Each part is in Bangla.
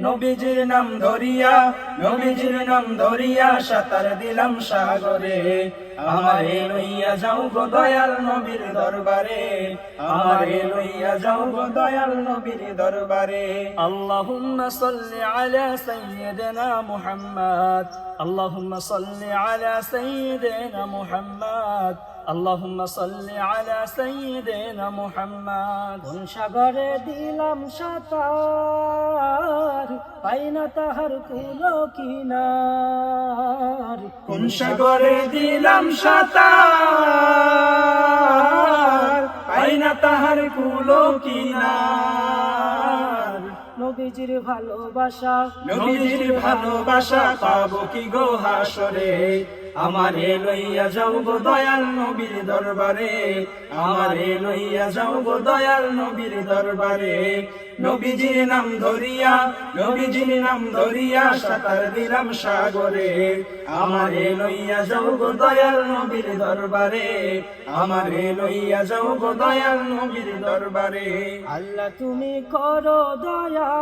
নবীজির নাম ধরিয়া নবীজির নাম ধরিয়া সাতার দিলাম সাগরে। আমারে লইয়া যাও গো দয়াল নবীর দরবারে। আমারে লইয়া যাও গো দয়াল নবীর দরবারে। আল্লাহুম্মা সাল্লি আলা সাইয়্যিদিনা মুহাম্মদ। আল্লাহুম্মা সাল্লি আলা সাইয়্যিদিনা মুহাম্মদ। اللهم صل على سيدنا محمد কোন সাগরে দিলাম পাই না তাহার কুলো কিনার। কোন সাগরে দিলাম সাতার? পাই না তাহার কুলো কিনার। নবীজির ভালোবাসা নবীজির ভালোবাসা পাবো কি গো হাসরে? আমারে লইয়া যাও গো দয়াল নবীর দরবারে, আমারে লইয়া যাও গো দয়াল নবীর দরবারে। নবীজির নাম ধরিয়া, নবীজির নাম ধরিয়া সাঁতার দিলাম সাগরে। আমারে লইয়া যাও গো দয়াল নবীর দরবারে, আমারে লইয়া যাও গো দয়াল নবীর দরবারে। আল্লাহ তুমি করো দয়া।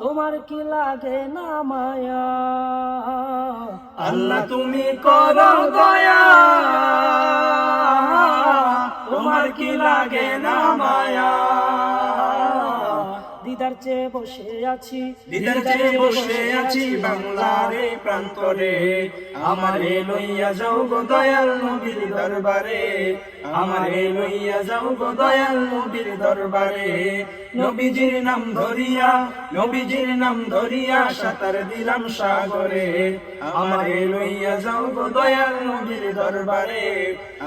তোমার কি লাগে না মায়া? আল্লাহ তুমি করো দয়া। দিদার চেয়ে বসে আছি দিদার চেয়ে বসে আছি বাংলার এই প্রান্তরে। আমারে লইয়া যাও গো দয়াল নবীর দরবারে। আমারে লইয়া যাও গো দয়াল নবীর দরবারে। নবীজির নাম ধরিয়া নবীজির নাম ধরিয়া সাঁতার দিলাম সাগরে। আমারে লইয়া যাও গো দয়াল নবীর দরবারে।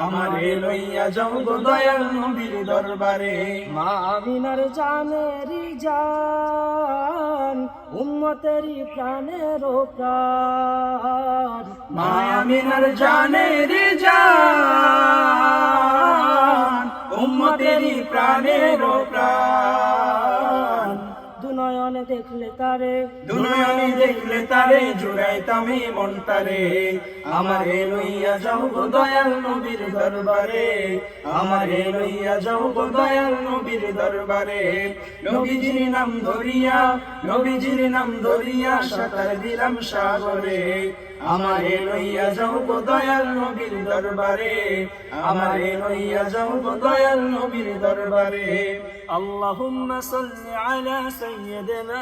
আমারে লইয়া যাও গো দয়াল নবীর দরবারে। মা আমিনার জানেরি জান উম্মতেরি প্রাণের প্রাণ মায়ামিনার জানে রে জান উম্মতেরি প্রাণের প্রাণ দেখলে তারে। দুনিয়ানি দেখলে তারে জুড়াইতামে মনটারে। আমারে লইয়া যাও গো দয়াল নবীর দরবারে। আল্লাহ লইয়া যাও গো দয়াল নবীর দরবারে। নবীজির নাম ধরিয়া নবীজির নাম ধরিয়া দিলাম সাগরে। লইয়া যাও গো দয়াল নবীর দরবারে। লইয়া যাও গো দয়াল নবীর দরবারে। আল্লাহুম্মা সাল্লি আলা সাইয়্যিদিনা